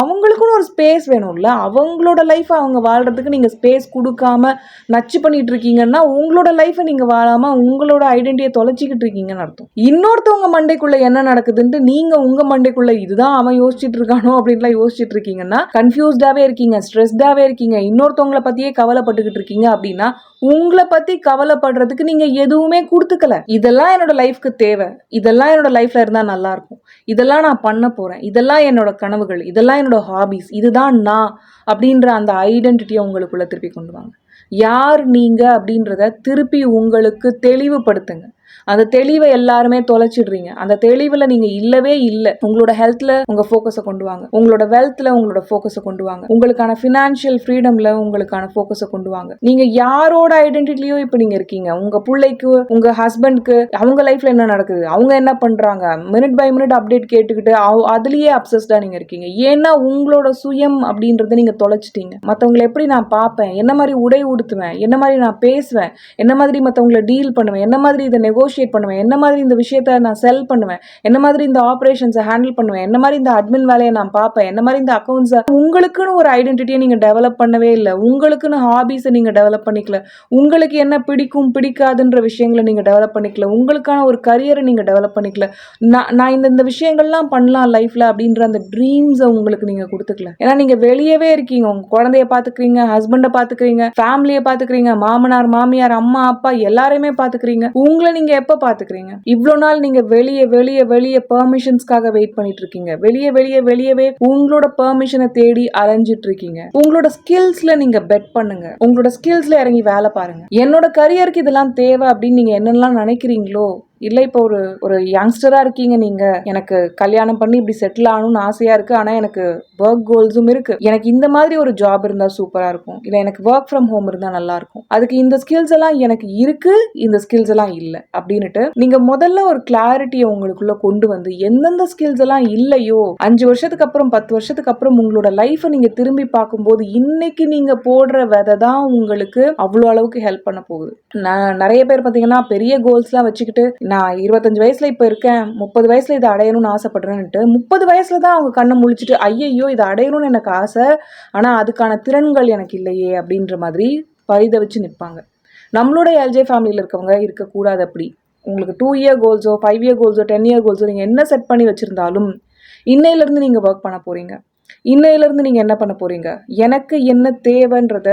அவங்களுக்குன்னு ஒரு ஸ்பேஸ் வேணும்ல. அவங்களோட லைஃப்பை அவங்க வாழ்கிறதுக்கு நீங்கள் ஸ்பேஸ் கொடுக்காம நச்சு பண்ணிட்டு இருக்கீங்கன்னா உங்களோட லைஃப்பை நீங்கள் வாழாமல் உங்களோட ஐடென்டிட்டியை தொலைச்சிக்கிட்டு இருக்கீங்கன்னு அர்த்தம். இன்னொருத்தவங்க மண்டைக்குள்ளே என்ன நடக்குதுன்ட்டு நீங்கள் உங்கள் மண்டைக்குள்ளே இதுதான் அவன் யோசிச்சுட்டு இருக்கானோ அப்படின்லாம் யோசிச்சுட்டு இருக்கீங்கன்னா கன்ஃபியூஸ்டாகவே இருக்கீங்க ஸ்ட்ரெஸ்டாகவே இருக்கீங்க இன்னொருத்தவங்களை பற்றியே கவலைப்பட்டுக்கிட்டு இருக்கீங்க அப்படின்னா உங்களை பற்றி கவலைப்படுறதுக்கு நீங்கள் எதுவுமே கொடுத்துக்கல. இதெல்லாம் என்னோட லைஃப்க்கு தேவை. இதெல்லாம் என்னோட லைஃப்பில் இருந்தால் நல்லாயிருக்கும் இதெல்லாம் நான் பண்ண போகிறேன் இதெல்லாம் என்னோட கனவுகள். இதெல்லாம் என்னோட ஹாபிஸ் இதுதான் நான் அப்படின்ற அந்த ஐடென்டிட்டியை உங்களுக்குள்ளே திருப்பி கொண்டு வாங்க. யார் நீங்கள் அப்படின்றத திருப்பி உங்களுக்கு தெளிவுபடுத்துங்க. அந்த தெளிவை எல்லாருமே தொலைச்சிடுறீங்க. அந்த தெளிவில் நீங்கள் இல்லவே இல்லை. உங்களோட ஹெல்த்தில் உங்கள் ஃபோக்கஸை கொண்டு வாங்க. உங்களோட வெல்த்தில் உங்களோட ஃபோக்கஸை கொண்டு வாங்க. உங்களுக்கான ஃபினான்ஷியல் ஃப்ரீடமில் உங்களுக்கான ஃபோக்கஸை கொண்டு வாங்க. நீங்கள் யாரோட ஐடென்டிட்டிலையோ இப்போ நீங்கள் இருக்கீங்க. உங்கள் பிள்ளைக்கு உங்கள் ஹஸ்பண்ட்க்கு அவங்க லைஃப்பில் என்ன நடக்குது? அவங்க என்ன பண்ணுறாங்க மினிட் பை மினிட் அப்டேட் கேட்டுக்கிட்டு அதுலேயே அப்சஸ்டாக நீங்கள் இருக்கீங்க. ஏன்னா உங்களோட சுயம் அப்படின்றத நீங்கள் தொலைச்சிட்டீங்க. மற்றவங்களை எப்படி நான் பார்ப்பேன்? என்ன மாதிரி உடை உடுத்துவேன்? என்ன மாதிரி நான் பேசுவேன்? என்ன மாதிரி மற்றவங்களை டீல் பண்ணுவேன்? என்ன மாதிரி இதை நெகோஷியேட் பண்ணுவேன். என்ன மாதிரி இந்த விஷயத்த நான் செல் பண்ணுவேன்? என்ன மாதிரி இந்த ஆப்ரேஷன்ஸை ஹேண்டில் பண்ணுவேன்? என்ன மாதிரி இந்த அட்மின் வேலையை நான் பார்ப்பேன்? என்ன மாதிரி இந்த அக்கௌண்ட்ஸை உங்களுக்குன்னு ஒரு ஐடென்டிட்டியை நீங்கள் டெவலப் பண்ணவே இல்லை. உங்களுக்குன்னு ஹாபிஸை நீங்கள் டெவலப் பண்ணிக்கல. உங்களுக்கு என்ன பிடிக்கும் பிடிக்காதுன்ற விஷயங்களை நீங்கள் டெவலப் பண்ணிக்கல. உங்களுக்கான ஒரு கரியரை நீங்கள் டெவலப் பண்ணிக்கல. நான் நான் இந்த இந்த விஷயங்கள்லாம் பண்ணலாம் லைஃப்பில் அப்படின்ற அந்த ட்ரீம்ஸை உங்களுக்கு நீங்கள் கொடுத்துக்கல. ஏன்னா நீங்கள் வெளியவே இருக்கீங்க. உங்கள் குழந்தைய பார்த்துக்கிறீங்க ஹஸ்பண்டை பார்த்துக்கிறீங்க ஃபேமிலியை பார்த்துக்கிறீங்க மாமனார் மாமியார் அம்மா அப்பா எல்லாரையுமே பார்த்துக்கிறீங்க. உங்களை நீங்கள் எப்போ பார்த்துக்கிறீங்க இவ்வளோ நாள் நீங்கள் வெளியே வெளியே வெளியே பெர்மிஷன்ஸ்க்காக வெயிட் பண்ணிட்டு இருக்கீங்க வெளியே வெளியே வெளியவே உங்களோட பெர்மிஷனை தேடி அலைஞ்சிட்டு இருக்கீங்க உங்களோட ஸ்கில்ஸ்ல நீங்க பெட் பண்ணுங்க. உங்களோட ஸ்கில்ஸ்ல இறங்கி வேலை பாருங்க. என்னோட கரியருக்கு இதெல்லாம் தேவை அப்படின்னு நீங்க என்னெல்லாம் நினைக்கிறீங்களோ இல்லை இப்போ ஒரு ஒரு யங்ஸ்டராக இருக்கீங்க நீங்கள் எனக்கு கல்யாணம் பண்ணி இப்படி செட்டில் ஆகணும்னு ஆசையாக இருக்குது ஆனால் எனக்கு ஒர்க் கோல்ஸும் இருக்குது எனக்கு இந்த மாதிரி ஒரு ஜாப் இருந்தால் சூப்பராக இருக்கும். இல்லை எனக்கு ஒர்க் ஃப்ரம் ஹோம் இருந்தால் நல்லாயிருக்கும் அதுக்கு இந்த ஸ்கில்ஸ் எல்லாம் எனக்கு இருக்குது இந்த ஸ்கில்ஸ் எல்லாம் இல்லை அப்படின்னுட்டு நீங்கள் முதல்ல ஒரு கிளாரிட்டியை உங்களுக்குள்ளே கொண்டு வந்து எந்தெந்த ஸ்கில்ஸ் எல்லாம் இல்லையோ அஞ்சு வருஷத்துக்கு அப்புறம் பத்து வருஷத்துக்கு அப்புறம் உங்களோட லைஃப்பை நீங்கள் திரும்பி பார்க்கும்போது இன்னைக்கு நீங்கள் போடுற விதை தான் உங்களுக்கு அவ்வளோ அளவுக்கு ஹெல்ப் பண்ண போகுது. நான் நிறைய பேர் பார்த்தீங்கன்னா பெரிய கோல்ஸ்லாம் வச்சுக்கிட்டு நான் இருபத்தஞ்சி வயசில் இப்போ இருக்கேன் முப்பது வயசில் இதை அடையணும்னு ஆசைப்படுறேன்ட்டு முப்பது வயசில் தான் அவங்க கண்ணை முழிச்சிட்டு ஐயையோ இதை அடையணும்னு எனக்கு ஆசை ஆனால் அதுக்கான திறன்கள் எனக்கு இல்லையே அப்படின்ற மாதிரி பரிதவிச்சு நிற்பாங்க. நம்மளோட எல்ஜே ஃபேமிலியில் இருக்கவங்க இருக்கக்கூடாது அப்படி. உங்களுக்கு டூ இயர் கோல்ஸோ ஃபைவ் இயர் கோல்ஸோ டென் இயர் கோல்ஸோ நீங்கள் என்ன செட் பண்ணி வச்சுருந்தாலும் இன்னையிலேருந்து நீங்கள் ஒர்க் பண்ண போகிறீங்க இன்னையிலேருந்து நீங்கள் என்ன பண்ண போகிறீங்க எனக்கு என்ன தேவைன்றத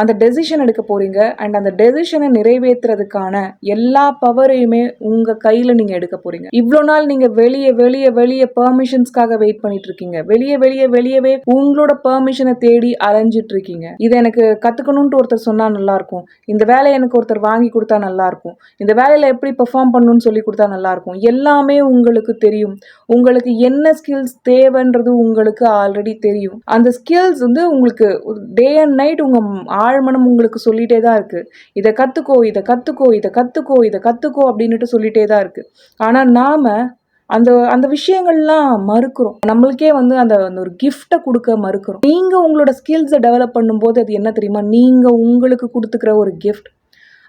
அந்த டெசிஷன் எடுக்க போகிறீங்க அண்ட் அந்த டெசிஷனை நிறைவேற்றுறதுக்கான எல்லா பவரையுமே உங்கள் கையில் நீங்கள் எடுக்க போகிறீங்க இவ்வளோ நாள் நீங்கள் வெளியே வெளியே வெளியே பெர்மிஷன்ஸ்க்காக வெயிட் பண்ணிட்டு இருக்கீங்க. வெளியே வெளியே வெளியவே உங்களோட பெர்மிஷனை தேடி அலைஞ்சிட்டு இருக்கீங்க. இதை எனக்கு கற்றுக்கணுன்ட்டு ஒருத்தர் சொன்னால் நல்லாயிருக்கும் இந்த வேலையை எனக்கு ஒருத்தர் வாங்கி கொடுத்தா நல்லாயிருக்கும் இந்த வேலையில் எப்படி பெர்ஃபார்ம் பண்ணணும்னு சொல்லி கொடுத்தா நல்லாயிருக்கும் எல்லாமே உங்களுக்கு தெரியும். உங்களுக்கு என்ன ஸ்கில்ஸ் தேவைன்றது உங்களுக்கு ஆல்ரெடி தெரியும். அந்த ஸ்கில்ஸ் வந்து உங்களுக்கு டே அண்ட் நைட் உங்கள் ஆழ்மனம் உங்களுக்கு சொல்லிட்டே தான் இருக்குது இதை கற்றுக்கோ இதை கற்றுக்கோ இதை கற்றுக்கோ இதை கற்றுக்கோ அப்படின்னுட்டு சொல்லிட்டே தான் இருக்குது ஆனால் நாம் அந்த அந்த விஷயங்கள்லாம் மறுக்கிறோம். நம்மளுக்கே வந்து அந்த அந்த ஒரு கிஃப்ட்டை கொடுக்க மறுக்கிறோம். நீங்கள் உங்களோட ஸ்கில்ஸை டெவலப் பண்ணும்போது அது என்ன தெரியுமா? நீங்கள் உங்களுக்கு கொடுத்துக்கிற ஒரு கிஃப்ட்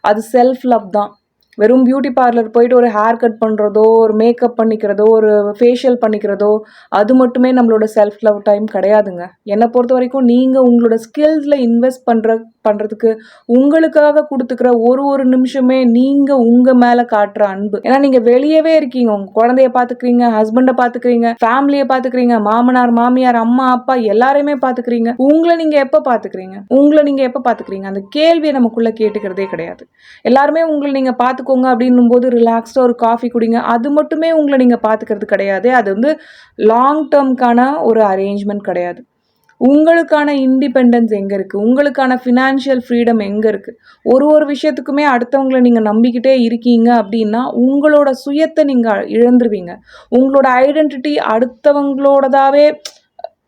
அது செல்ஃப் லவ் தான். வெறும் பியூட்டி பார்லர் போயிட்டு ஒரு ஹேர் கட் பண்ணுறதோ ஒரு மேக்கப் பண்ணிக்கிறதோ ஒரு ஃபேஷியல் பண்ணிக்கிறதோ அது மட்டுமே நம்மளோட செல்ஃப் லவ் டைம் கிடையாதுங்க. என்னை பொறுத்த வரைக்கும் நீங்கள் உங்களோட ஸ்கில்ஸில் இன்வெஸ்ட் பண்ணுற பண்ணுறதுக்கு உங்களுக்காக கொடுத்துக்கிற ஒரு ஒரு நிமிஷமே நீங்கள் உங்கள் மேலே காட்டுற அன்பு. ஏன்னா நீங்கள் வெளியவே இருக்கீங்க. உங்கள் குழந்தைய பார்த்துக்கிறீங்க ஹஸ்பண்டை பார்த்துக்கிறீங்க ஃபேமிலியை பார்த்துக்கிறீங்க மாமனார் மாமியார் அம்மா அப்பா எல்லாரையுமே பார்த்துக்கிறீங்க உங்களை நீங்கள் எப்போ பார்த்துக்கிறீங்க உங்களை நீங்கள் எப்போ பார்த்துக்கிறீங்க அந்த கேள்வியை நமக்குள்ளே கேட்டுக்கிறதே கிடையாது. எல்லாருமே உங்களை நீங்கள் பார்த்துக்கோங்க அப்படின்னும் போது ரிலாக்ஸ்டாக ஒரு காஃபி குடிங்க. அது மட்டுமே உங்களை நீங்கள் பார்த்துக்கிறது கிடையாது. அது வந்து லாங் டேர்ம்க்கான ஒரு அரேஞ்ச்மெண்ட் கிடையாது. உங்களுக்கான இண்டிபெண்டன்ஸ் எங்கே இருக்குது உங்களுக்கான ஃபினான்ஷியல் ஃப்ரீடம் எங்கே இருக்குது ஒரு ஒரு விஷயத்துக்குமே அடுத்தவங்களை நீங்கள் நம்பிக்கிட்டே இருக்கீங்க அப்படின்னா உங்களோட சுயத்தை நீங்கள் இழந்துருவீங்க. உங்களோட ஐடென்டிட்டி அடுத்தவங்களோடதாவே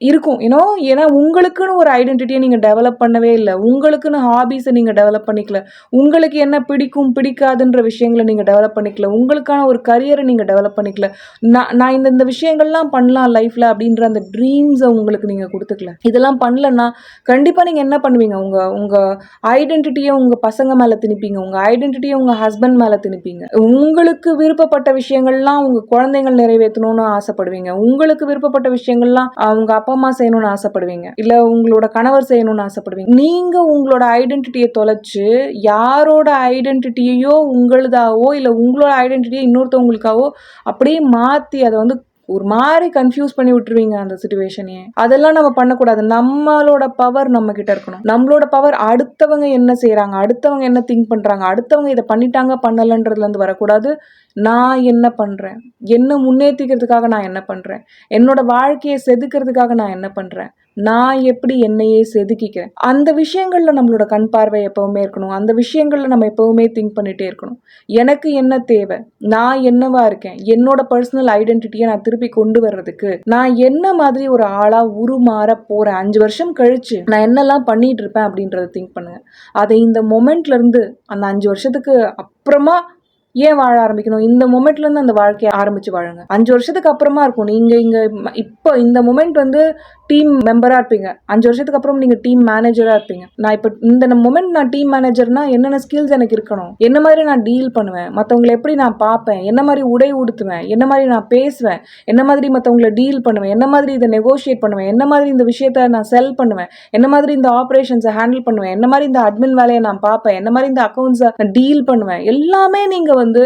இருக்கும். ஏன்னோ ஏன்னா உங்களுக்குன்னு ஒரு ஐடென்டிட்டியை நீங்கள் டெவலப் பண்ணவே இல்லை. உங்களுக்குன்னு ஹாபீஸை நீங்கள் டெவலப் பண்ணிக்கல. உங்களுக்கு என்ன பிடிக்கும் பிடிக்காதுன்ற விஷயங்களை நீங்கள் டெவலப் பண்ணிக்கல. உங்களுக்கான ஒரு கரியரை நீங்கள் டெவலப் பண்ணிக்கல. நான் நான் இந்த இந்த விஷயங்கள்லாம் பண்ணலாம் லைஃப்பில் அப்படின்ற அந்த ட்ரீம்ஸை உங்களுக்கு நீங்கள் கொடுத்துக்கல. இதெல்லாம் பண்ணலன்னா கண்டிப்பாக நீங்கள் என்ன பண்ணுவீங்க? உங்கள் உங்கள் ஐடென்டிட்டியை உங்கள் பசங்க மேலே திணிப்பீங்க. உங்கள் ஐடென்டிட்டியை உங்கள் ஹஸ்பண்ட் மேலே திணிப்பீங்க. உங்களுக்கு விருப்பப்பட்ட விஷயங்கள்லாம் உங்கள் குழந்தைகள் நிறைவேற்றணும்னு ஆசைப்படுவீங்க. உங்களுக்கு விருப்பப்பட்ட விஷயங்கள்லாம் அவங்க அப்பா அப்பா அம்மா செய்யணும்னு ஆசைப்படுவீங்க. இல்ல உங்களோட கணவர் செய்யணும்னு ஆசைப்படுவீங்க. நீங்க உங்களோட ஐடென்டிட்டியை தொலைச்சு யாரோட ஐடென்டிட்டியையோ உங்களுதாவோ இல்ல உங்களோட ஐடென்டிட்டியை இன்னொருத்தவங்களுக்காவோ அப்படியே மாத்தி அதை வந்து ஒரு மாதிரி கன்ஃபியூஸ் பண்ணி விட்டுருவீங்க அந்த சுச்சுவேஷனையே அதெல்லாம் நம்ம பண்ணக்கூடாது. நம்மளோட பவர் நம்ம கிட்ட இருக்கணும். நம்மளோட பவர் அடுத்தவங்க என்ன செய்கிறாங்க அடுத்தவங்க என்ன திங்க் பண்றாங்க? அடுத்தவங்க இதை பண்ணிட்டாங்க பண்ணலன்றதுல இருந்து வரக்கூடாது. நான் என்ன பண்றேன்? என்ன முன்னேற்றிக்கிறதுக்காக நான் என்ன பண்றேன்? என்னோட வாழ்க்கையை செதுக்கிறதுக்காக நான் என்ன பண்றேன்? நான் எப்படி என்னையே செதுக்கிக்கிறேன்? அந்த விஷயங்களில் நம்மளோட கண் பார்வை எப்பவுமே இருக்கணும். அந்த விஷயங்களில் நம்ம எப்பவுமே திங்க் பண்ணிட்டே இருக்கணும். எனக்கு என்ன தேவை? நான் என்னவா இருக்கேன்? என்னோட பர்சனல் ஐடென்டிட்டியை நான் திருப்பி கொண்டு வர்றதுக்கு நான் என்ன மாதிரி ஒரு ஆளா உருமாற போறேன்? அஞ்சு வருஷம் கழிச்சு நான் என்னெல்லாம் பண்ணிட்டு இருப்பேன் அப்படின்றத திங்க் பண்ணுங்க. அதை இந்த மொமெண்ட்ல இருந்து அந்த அஞ்சு வருஷத்துக்கு அப்புறமா ஏன் வாழ ஆரம்பிக்கணும்? இந்த மொமெண்ட்ல இருந்து அந்த வாழ்க்கையை ஆரம்பிச்சு வாழுங்க. அஞ்சு வருஷத்துக்கு அப்புறமா இருக்கும் நீங்க இங்க ம- இப்போ இந்த மொமெண்ட் வந்து டீம் மெம்பராக இருப்பீங்க. அஞ்சு வருஷத்துக்கு அப்புறம் நீங்கள் டீம் மேனேஜராக இருப்பீங்க. நான் இப்போ இந்த மொமெண்ட் நான் டீம் மேனேஜர்னா என்னென்ன ஸ்கில்ஸ் எனக்கு இருக்கணும்? என்ன மாதிரி நான் டீல் பண்ணுவேன்? மற்றவங்களை எப்படி நான் பார்ப்பேன்? என்ன மாதிரி உடை உடுத்துவேன்? என்ன மாதிரி நான் பேசுவேன்? என்ன மாதிரி மற்றவங்கள டீல் பண்ணுவேன்? என்ன மாதிரி இதை நெகோஷியேட் பண்ணுவேன்? என்ன மாதிரி இந்த விஷயத்த நான் செல் பண்ணுவேன்? என்ன மாதிரி இந்த ஆப்ரேஷன்ஸை ஹேண்டில் பண்ணுவேன்? என்ன மாதிரி இந்த அட்மின் வேலையை நான் பார்ப்பேன்? என்ன மாதிரி இந்த அக்கௌண்ட்ஸை நான் டீல் பண்ணுவேன்? எல்லாமே நீங்கள் வந்து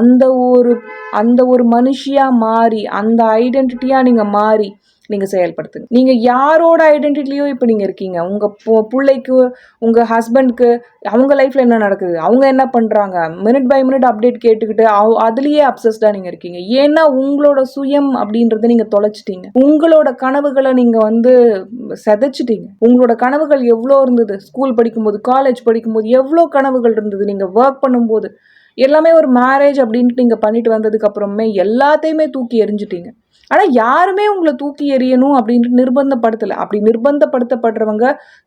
அந்த ஒரு அந்த ஒரு மனுஷியாக மாறி அந்த ஐடென்டிட்டியாக நீங்கள் மாறி நீங்கள் செயல்படுத்துங்க. நீங்கள் யாரோட ஐடென்டிட்டிலையும் இப்போ நீங்கள் இருக்கீங்க. உங்கள் பிள்ளைக்கு உங்கள் ஹஸ்பண்ட்க்கு அவங்க லைஃப்பில் என்ன நடக்குது? அவங்க என்ன பண்ணுறாங்க மினிட் பை மினிட் அப்டேட் கேட்டுக்கிட்டு அவ அதுலேயே அப்சஸ்டாக நீங்கள் இருக்கீங்க. ஏன்னா உங்களோட சுயம் அப்படின்றத நீங்கள் தொலைச்சிட்டீங்க. உங்களோட கனவுகளை நீங்கள் வந்து செதைச்சிட்டீங்க. உங்களோட கனவுகள் எவ்வளோ இருந்தது? ஸ்கூல் படிக்கும்போது காலேஜ் படிக்கும்போது எவ்வளோ கனவுகள் இருந்தது? நீங்கள் ஒர்க் பண்ணும்போது எல்லாமே ஒரு மேரேஜ் அப்படின்ட்டு நீங்கள் பண்ணிட்டு வந்ததுக்கு அப்புறமே எல்லாத்தையுமே தூக்கி எறிஞ்சிட்டீங்க. ஆனால் யாருமே உங்களை தூக்கி எறியணும் அப்படின்ட்டு நிர்பந்தப்படுத்தலை. அப்படி நிர்பந்தப்படுத்தப்படுறவங்க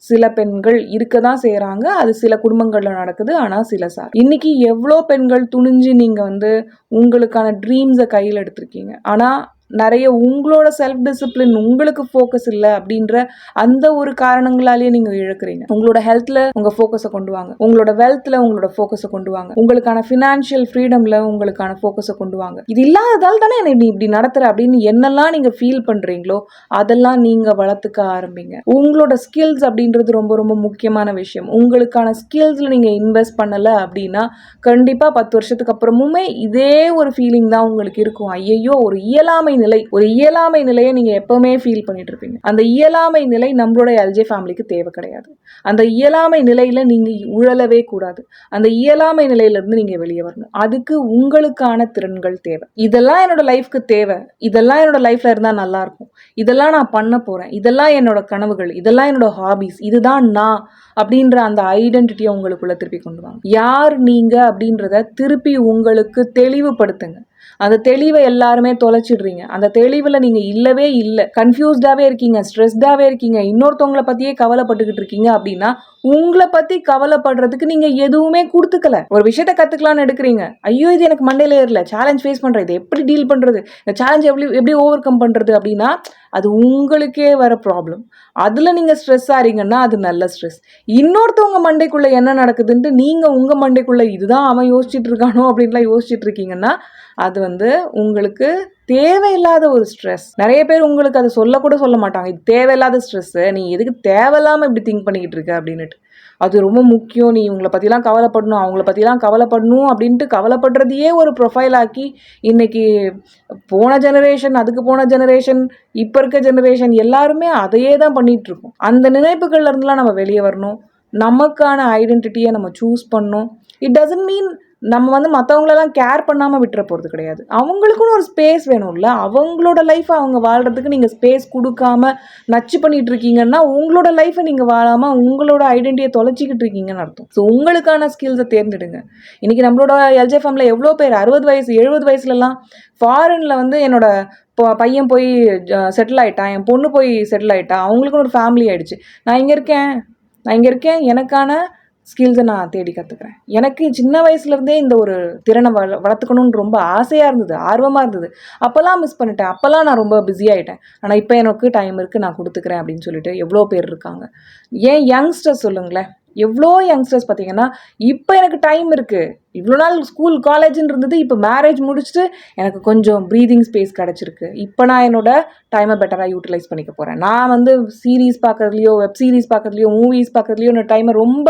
சில பெண்கள் இருக்க தான் செய்கிறாங்க அது சில குடும்பங்களில் நடக்குது ஆனால் சில சார் இன்னைக்கு எவ்வளோ பெண்கள் துணிஞ்சு நீங்கள் வந்து உங்களுக்கான ட்ரீம்ஸை கையில் எடுத்திருக்கீங்க. ஆனால் நிறைய உங்களோட செல்ஃப் டிசிப்ளின் உங்களுக்கு ஃபோக்கஸ் இல்லை அப்படின்ற அந்த ஒரு காரணங்களாலேயே நீங்கள் இழக்கிறீங்க. உங்களோட ஹெல்த்தில் உங்கள் ஃபோக்கஸை கொண்டு வாங்க. உங்களோட வெல்த்தில் உங்களோட ஃபோக்கஸை கொண்டு வாங்க. உங்களுக்கான ஃபினான்ஷியல் ஃப்ரீடமில் உங்களுக்கான ஃபோக்கஸை கொண்டு வாங்க. இது இல்லாததால் தானே என்னை நீ இப்படி நடத்துற அப்படின்னு என்னெல்லாம் நீங்கள் ஃபீல் பண்ணுறீங்களோ அதெல்லாம் நீங்கள் வளர்த்துக்க ஆரம்பிங்க. உங்களோட ஸ்கில்ஸ் அப்படின்றது ரொம்ப ரொம்ப முக்கியமான விஷயம். உங்களுக்கான ஸ்கில்ஸில் நீங்கள் இன்வெஸ்ட் பண்ணலை அப்படின்னா கண்டிப்பாக பத்து வருஷத்துக்கு அப்புறமுமே இதே ஒரு ஃபீலிங் தான் உங்களுக்கு இருக்கும். ஐயையோ ஒரு இயலாமை நிலை ஒரு இயலாமை நிலையை நீங்கள் எப்போவுமே ஃபீல் பண்ணிட்டு இருப்பீங்க அந்த இயலாமை நிலை நம்மளோட எல்ஜே ஃபேமிலிக்கு தேவை கிடையாது. அந்த இயலாமை நிலையில் நீங்கள் உழலவே கூடாது. அந்த இயலாமை நிலையிலேருந்து நீங்கள் வெளியே வரணும். அதுக்கு உங்களுக்கான திறன்கள் தேவை. இதெல்லாம் என்னோட லைஃப்க்கு தேவை. இதெல்லாம் என்னோட லைஃப்ல இருந்தால் நல்லா இருக்கும். இதெல்லாம் நான் பண்ண போகிறேன் இதெல்லாம் என்னோட கனவுகள். இதெல்லாம் என்னோட ஹாபிஸ் இதுதான் நான் அப்படின்ற அந்த ஐடென்டிட்டியை உங்களுக்குள்ள திருப்பி கொண்டு வாங்க. யார் நீங்க அப்படின்றத திருப்பி உங்களுக்கு தெளிவுபடுத்துங்க. அந்த தெளிவை எல்லாருமே தொலைச்சிடுறீங்க. அந்த தெளிவில் நீங்கள் இல்லவே இல்லை. கன்ஃபியூஸ்டாகவே இருக்கீங்க ஸ்ட்ரெஸ்டாகவே இருக்கீங்க இன்னொருத்தவங்களை பற்றியே கவலைப்பட்டுக்கிட்டு இருக்கீங்க அப்படின்னா உங்களை பற்றி கவலைப்படுறதுக்கு நீங்கள் எதுவுமே கொடுத்துக்கல. ஒரு விஷயத்த கற்றுக்கலான்னு எடுக்கிறீங்க. ஐயோ இது எனக்கு மண்டையில் ஏறல. சேலஞ்ச் ஃபேஸ் பண்ணுறது இதை எப்படி டீல் பண்ணுறது இந்த சேலஞ்ச் எப்படி எப்படி ஓவர் கம் பண்ணுறது அப்படின்னா அது உங்களுக்கே வர ப்ராப்ளம் அதில் நீங்கள் ஸ்ட்ரெஸ் ஆறீங்கன்னா அது நல்ல ஸ்ட்ரெஸ் இன்னொருத்தவங்க மண்டைக்குள்ளே என்ன நடக்குதுன்ட்டு நீங்கள் உங்கள் மண்டைக்குள்ளே இதுதான் அவன் யோசிச்சுட்டு இருக்கானோ அப்படின்லாம் யோசிச்சுட்டு இருக்கீங்கன்னா அது வந்து உங்களுக்கு தேவையில்லாத ஒரு ஸ்ட்ரெஸ் நிறைய பேர் உங்களுக்கு அதை சொல்லக்கூட சொல்ல மாட்டாங்க. இது தேவையில்லாத ஸ்ட்ரெஸ்ஸு நீ எதுக்கு தேவையில்லாமல் இப்படி திங்க் பண்ணிக்கிட்டு இருக்க அப்படின்னுட்டு. அது ரொம்ப முக்கியம். நீ இவங்களை பற்றிலாம் கவலைப்படணும். அவங்கள பற்றிலாம் கவலைப்படணும் அப்படின்ட்டு கவலைப்படுறதையே ஒரு ப்ரொஃபைல் ஆக்கி இன்னைக்கு போன ஜெனரேஷன் அதுக்கு போன ஜெனரேஷன் இப்போ இருக்க ஜெனரேஷன் எல்லாருமே அதையே தான் பண்ணிகிட்ருக்கோம் இருக்கோம். அந்த நினைப்புகள்லேருந்துலாம் நம்ம வெளியே வரணும். நமக்கான ஐடென்டிட்டியை நம்ம சூஸ் பண்ணணும். இட் டசன்ட் மீன் நம்ம வந்து மற்றவங்களெல்லாம் கேர் பண்ணாமல் விட்டுற போகிறது கிடையாது. அவங்களுக்குன்னு ஒரு ஸ்பேஸ் வேணும்ல. அவங்களோட லைஃப்பை அவங்க வாழ்கிறதுக்கு நீங்கள் ஸ்பேஸ் கொடுக்காம நச்சு பண்ணிகிட்டு இருக்கீங்கன்னா உங்களோட லைஃப்பை நீங்கள் வாழாமல் உங்களோட ஐடென்டிட்டியை தொலைச்சிக்கிட்டு இருக்கீங்கன்னு அர்த்தம். ஸோ உங்களுக்கான ஸ்கில்ஸை தேர்ந்தெடுங்க. இன்றைக்கி நம்மளோட எல்ஜேஃபம்ல எவ்வளோ பேர் அறுபது வயசு எழுபது வயசுலலாம் ஃபாரினில் வந்து என்னோட பையன் போய் செட்டில் ஆகிட்டான் என் பொண்ணு போய் செட்டில் ஆகிட்டா அவங்களுக்குன்னு ஒரு ஃபேமிலி ஆகிடுச்சு நான் இங்கே இருக்கேன். நான் இங்கே இருக்கேன். எனக்கான ஸ்கில்ஸை நான் தேடி கற்றுக்குறேன் எனக்கு சின்ன வயசுலேருந்தே இந்த ஒரு திறனை வள வளர்த்துக்கணும்னு ரொம்ப ஆசையாக இருந்தது ஆர்வமாக இருந்தது. அப்போல்லாம் மிஸ் பண்ணிட்டேன். அப்போல்லாம் நான் ரொம்ப பிஸி ஆகிட்டேன் ஆனால் இப்போ எனக்கு டைம் இருக்குது நான் கொடுத்துக்கிறேன் அப்படின்னு சொல்லிட்டு எவ்வளோ பேர் இருக்காங்க. ஏன் யங்ஸ்டர்ஸ் சொல்லுங்களேன். எவ்வளோ யங்ஸ்டர்ஸ் பார்த்தீங்கன்னா இப்போ எனக்கு டைம் இருக்குது இவ்வளோ நாள் ஸ்கூல் காலேஜ்னு இருந்தது இப்போ மேரேஜ் முடிச்சுட்டு எனக்கு கொஞ்சம் ப்ரீதிங் ஸ்பேஸ் கிடச்சிருக்கு. இப்போ நான் என்னோட டைமை பெட்டராக யூட்டிலைஸ் பண்ணிக்க போகிறேன் நான் வந்து சீரீஸ் பார்க்குறதுலையோ வெப் சீரிஸ் பார்க்குறதுலையோ மூவிஸ் பார்க்குறதுலையோ என்னோட டைமை ரொம்ப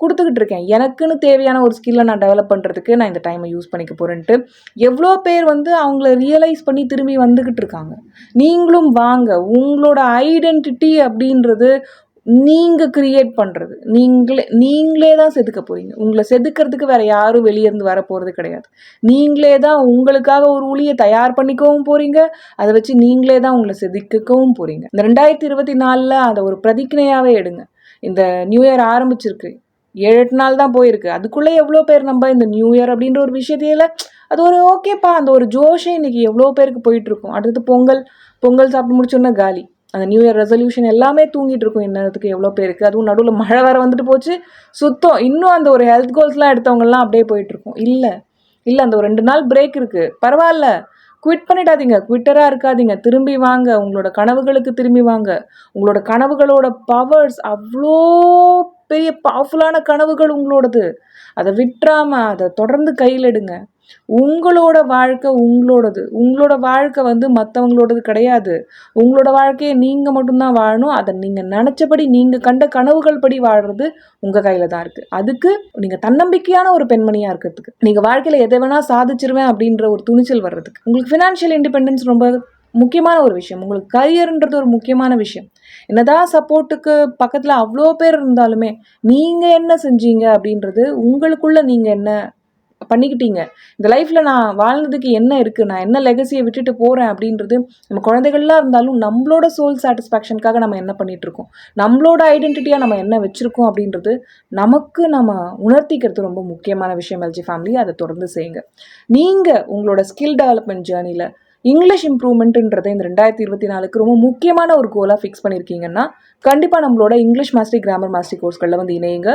கொடுத்துக்கிட்டு இருக்கேன் எனக்குன்னு தேவையான ஒரு ஸ்கில்லை நான் டெவலப் பண்ணுறதுக்கு நான் இந்த டைமை யூஸ் பண்ணிக்க போகிறேன்ட்டு எவ்வளோ பேர் வந்து அவங்கள ரியலைஸ் பண்ணி திரும்பி வந்துக்கிட்டு இருக்காங்க நீங்களும் வாங்க. உங்களோட ஐடென்டிட்டி அப்படின்றது நீங்கள் க்ரியேட் பண்ணுறது நீங்களே நீங்களே தான் செதுக்க போகிறீங்க உங்களை செதுக்கிறதுக்கு வேறு யாரும் வெளியே இருந்து வர போகிறது கிடையாது. நீங்களே தான் உங்களுக்காக ஒரு ஊழியை தயார் பண்ணிக்கவும் போகிறீங்க அதை வச்சு நீங்களே தான் உங்களை செதுக்கவும் போகிறீங்க இந்த ரெண்டாயிரத்தி இருபத்தி நாலில் அதை ஒரு பிரதிக்னையாகவே எடுங்க. இந்த நியூ இயர் ஆரம்பிச்சிருக்கு. ஏழு எட்டு நாள் தான் போயிருக்கு. அதுக்குள்ளே எவ்வளோ பேர் நம்ம இந்த நியூ இயர் அப்படின்ற ஒரு விஷயத்தையில அது ஒரு ஓகேப்பா அந்த ஒரு ஜோஷே இன்னைக்கு எவ்வளோ பேருக்கு போயிட்டுருக்கும். அடுத்து பொங்கல் பொங்கல் சாப்பிட்டு முடிச்சோன்னா காலி. அந்த நியூ இயர் ரெசல்யூஷன் எல்லாமே தூங்கிட்டு இருக்கும் இன்னத்துக்கு எவ்வளோ பேருக்கு. அதுவும் நடுவில் மழை வேறு வந்துட்டு போச்சு. சுத்தம் இன்னும் அந்த ஒரு ஹெல்த் கோல்ஸ்லாம் எடுத்தவங்கலாம் அப்படியே போயிட்டுருக்கும். இல்லை இல்லை அந்த ஒரு ரெண்டு நாள் பிரேக் இருக்குது பரவாயில்ல. குவிட் பண்ணிடாதீங்க. குவிட்டராக இருக்காதீங்க. திரும்பி வாங்க. உங்களோட கனவுகளுக்கு திரும்பி வாங்க. உங்களோட கனவுகளோட பவர்ஸ் அவ்வளோ பெரிய பவர்ஃபுல்லான கனவுகள் உங்களோடது. அதை விட்டுறாம அதை தொடர்ந்து கையில் எடுங்க. உங்களோட வாழ்க்கை உங்களோடது. உங்களோட வாழ்க்கை வந்து மற்றவங்களோடது கிடையாது. உங்களோட வாழ்க்கையை நீங்கள் மட்டும்தான் வாழணும். அதை நீங்கள் நினச்சபடி நீங்கள் கண்ட கனவுகள் படி வாழ்கிறது உங்கள் கையில் தான் இருக்குது அதுக்கு நீங்கள் தன்னம்பிக்கையான ஒரு பெண்மணியாக இருக்கிறதுக்கு நீங்கள் வாழ்க்கையில் எதை வேணால் சாதிச்சிருவேன் அப்படின்ற ஒரு துணிச்சல் வர்றதுக்கு உங்களுக்கு ஃபினான்ஷியல் இண்டிபெண்டன்ஸ் ரொம்ப முக்கியமான ஒரு விஷயம். உங்களுக்கு கரியர்ன்றது ஒரு முக்கியமான விஷயம். என்னதான் சப்போர்ட்டுக்கு பக்கத்தில் அவ்வளோ பேர் இருந்தாலுமே நீங்கள் என்ன செஞ்சீங்க அப்படின்றது உங்களுக்குள்ளே நீங்கள் என்ன பண்ணிக்கிட்டீங்க? இந்த லைஃப்பில் நான் வாழ்ந்ததுக்கு என்ன இருக்குது நான் என்ன லெகசியை விட்டுட்டு போகிறேன் அப்படின்றது நம்ம குழந்தைகள்லாம் இருந்தாலும் நம்மளோட சோல் சாட்டிஸ்ஃபேக்ஷனுக்காக நம்ம என்ன பண்ணிகிட்ருக்கோம் நம்மளோட ஐடென்டிட்டியாக நம்ம என்ன வச்சுருக்கோம் அப்படின்றது நமக்கு நம்ம உணர்த்திக்கிறது ரொம்ப முக்கியமான விஷயம் எல்ஜி ஃபேமிலி அதை தொடர்ந்து செய்யுங்க. நீங்கள் உங்களோட ஸ்கில் டெவலப்மெண்ட் ஜேர்னியில் இங்கிலீஷ் இம்ப்ரூவ்மெண்ட்டுன்றதை இந்த ரெண்டாயிரத்தி இருபத்தி நாலுக்கு ரொம்ப முக்கியமான ஒரு கோலாக ஃபிக்ஸ் பண்ணியிருக்கீங்கன்னா கண்டிப்பாக நம்மளோட இங்கிலீஷ் மாஸ்டரி கிராமர் மாஸ்டரி கோர்ஸ்களில் வந்து இணையுங்க.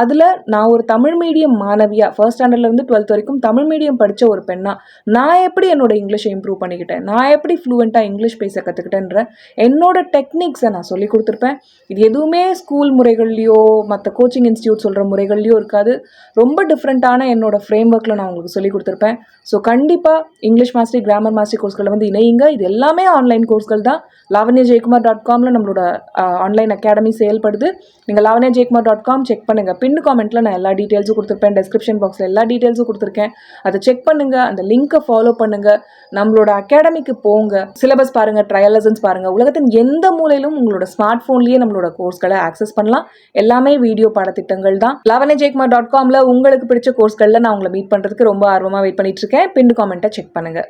அதில் நான் ஒரு தமிழ் மீடியம் மாணவியாக ஃபர்ஸ்ட் ஸ்டாண்டர்ட்லேருந்து டுவெல்த் வரைக்கும் தமிழ் மீடியம் படித்த ஒரு பெண்ணாக நான் எப்படி என்னோட இங்கிலீஷை இம்ப்ரூவ் பண்ணிக்கிட்டேன்? நான் எப்படி ஃப்ளூவெண்ட்டாக இங்கிலீஷ் பேச கற்றுக்கிட்டேன்ற என்னோட டெக்னிக்ஸை நான் சொல்லி கொடுத்துருப்பேன். இது எதுவுமே ஸ்கூல் முறைகள்லையோ மற்ற கோச்சிங் இன்ஸ்டியூட் சொல்கிற முறைகள்லையோ இருக்காது. ரொம்ப டிஃப்ரெண்ட்டான என்னோட ஃப்ரேம் ஒர்க்கில் நான் உங்களுக்கு சொல்லி கொடுத்துருப்பேன். ஸோ கண்டிப்பாக இங்கிலீஷ் மாஸ்டரி கிராமர் மாஸ்டரி கோர்ஸ்களில் வந்து இணையுங்க. இது எல்லாமே ஆன்லைன் கோர்ஸ்கள் தான். லாவண்யா ஜெயக்குமார் டாட் காமில் நம்மளோட ஆன்லைன் அகாடமி செயல்படுது. நீங்கள் Lavanya Jayakumar dot com check பண்ணுங்கள் பின் காமெண்ட்டில் நான் எல்லா டீட்டெயில்ஸும் கொடுத்துருப்பேன். டெஸ்கிரிப்ஷன் பாக்ஸில் எல்லா டீட்டெயில்ஸும் கொடுத்துருக்கேன். அதை செக் பண்ணுங்கள் அந்த லிங்க்கை ஃபாலோ பண்ணுங்கள் நம்மளோட அகாடமிக்கு போங்க. சிலபஸ் பாருங்கள் ட்ரையல் லெசன்ஸ் பாருங்கள் உலகத்தின் எந்த மூலையிலும் உங்களோட ஸ்மார்ட் ஃபோன்லேயே நம்மளோட கோர்ஸ்களை ஆக்சஸ் பண்ணலாம். எல்லாமே வீடியோ பாடத்திட்டங்கள் தான். லாவண்யா ஜெயக்குமார் டாட் காமில் உங்களுக்கு பிடிச்ச கோர்ஸ்களில் நான் உங்களை மீட் பண்ணுறதுக்கு ரொம்ப ஆர்வமாக வெயிட் பண்ணிட்டு இருக்கேன். பின் காமெண்ட்டை செக் பண்ணுங்கள்